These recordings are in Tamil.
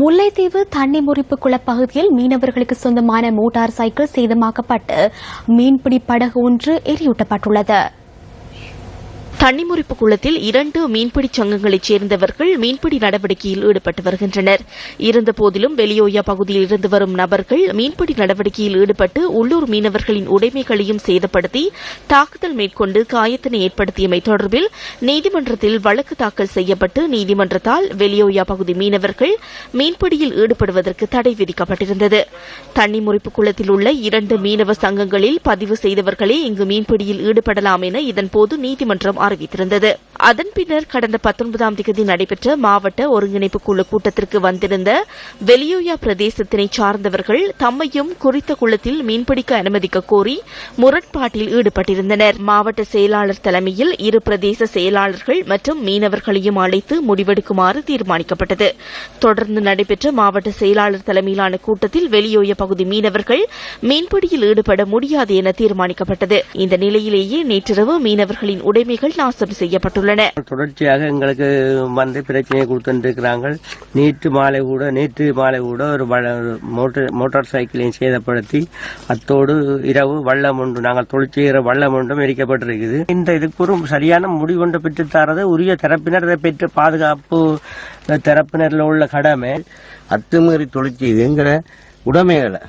முல்லைத்தீவு தண்ணி முறிப்பு குளப்பகுதியில் மீனவர்களுக்கு சொந்தமான மோட்டார் சைக்கிள் சேதமாக்கப்பட்டு மீன்பிடி படகு ஒன்று எரியூட்டப்பட்டுள்ளது. தண்ணிமுறிப்பு குளத்தில் இரண்டு மீன்பிடி சங்கங்களைச் சேர்ந்தவர்கள் மீன்பிடி நடவடிக்கையில் ஈடுபட்டு வருகின்றனர். இருந்தபோதிலும் வெளியோயா பகுதியில் இருந்து வரும் நபர்கள் மீன்பிடி நடவடிக்கையில் ஈடுபட்டு உள்ளூர் மீனவர்களின் உடைமைகளையும் சேதப்படுத்தி தாக்குதல் மேற்கொண்டு காயத்தினை ஏற்படுத்தியமை தொடர்பில் நீதிமன்றத்தில் வழக்கு தாக்கல் செய்யப்பட்டு நீதிமன்றத்தால் வெளியோயா பகுதி மீனவர்கள் மீன்பிடியில் ஈடுபடுவதற்கு தடை விதிக்கப்பட்டிருந்தது. தண்ணிமுறிப்பு குளத்தில் உள்ள இரண்டு மீனவ சங்கங்களில் பதிவு செய்தவர்களே இங்கு மீன்பிடியில் ஈடுபடலாம் என இதன்போது நீதிமன்றம் அறிவித்திருந்தது. அதன் பின்னர் கடந்த பத்தொன்பதாம் தேதி நடைபெற்ற மாவட்ட ஒருங்கிணைப்பு குழு கூட்டத்திற்கு வந்திருந்த வெளியூயா பிரதேசத்தினை சார்ந்தவர்கள் தம்மையும் குறித்த குளத்தில் மீன்பிடிக்க அனுமதிக்க கோரி முரண்பாட்டில் ஈடுபட்டிருந்தனர். மாவட்ட செயலாளர் தலைமையில் இரு பிரதேச செயலாளர்கள் மற்றும் மீனவர்களையும் அழைத்து முடிவெடுக்குமாறு தீர்மானிக்கப்பட்டது. தொடர்ந்து நடைபெற்ற மாவட்ட செயலாளர் தலைமையிலான கூட்டத்தில் வெளியோய பகுதி மீனவர்கள் மீன்பிடியில் ஈடுபட முடியாது என தீர்மானிக்கப்பட்டது. இந்த நிலையிலேயே நேற்றிரவு மீனவர்களின் உடைமைகள் நாசம் செய்யப்பட்டுள்ளன. தொடர்ச்சியாக எங்களுக்கு வந்து பிரச்சனையை கொடுத்துருக்கிறாங்க நேற்று மாலை கூட நேற்று மாலை கூட ஒரு மோட்டார் மோட்டார் சைக்கிளையும் சேதப்படுத்தி அத்தோடு இரவு வள்ளம் ஒன்று நாங்கள் தொழில் செய்கிற வள்ளம் ஒன்றும் எரிக்கப்பட்டிருக்குது. இந்த இதுக்கு ஒரு சரியான முடிவொன்று பெற்று தரது உரிய தரப்பினர் பெற்று பாதுகாப்பு தரப்பினரில் உள்ள கடமை. அத்துமீறி தொழிற்செய்துங்கிற உடைமைகளை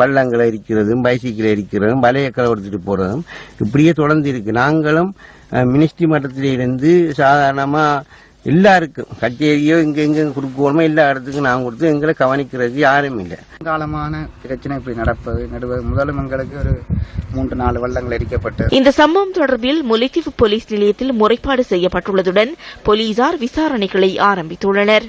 வள்ளங்களை இருக்கிறதும் பைசிக்கிள் இருக்கிறதும் வலைய கலவரத்துட்டு போறதும் இப்படியே தொடர்ந்து இருக்கு. நாங்களும் மினிஸ்ட்ரி மட்டத்தில இருந்து சாதாரணமா எல்லாருக்கும் கச்சேரியோ இங்க எங்க குறுக்கோணமோ எல்லா இடத்துக்கும் நாங்கள் கொடுத்து எங்களை கவனிக்கிறதுக்கு யாரும் இல்லை. காலமான பிரச்சனை இப்படி நடப்பது நடுவது முதலும் எங்களுக்கு ஒரு மூன்று நாலு வள்ளங்கள் எரிக்கப்பட்டு இந்த சம்பவம் தொடர்பில் முல்லைத்தீவு போலீஸ் நிலையத்தில் முறைப்பாடு செய்யப்பட்டுள்ளதுடன் போலீசார் விசாரணைகளை ஆரம்பித்துள்ளனர்.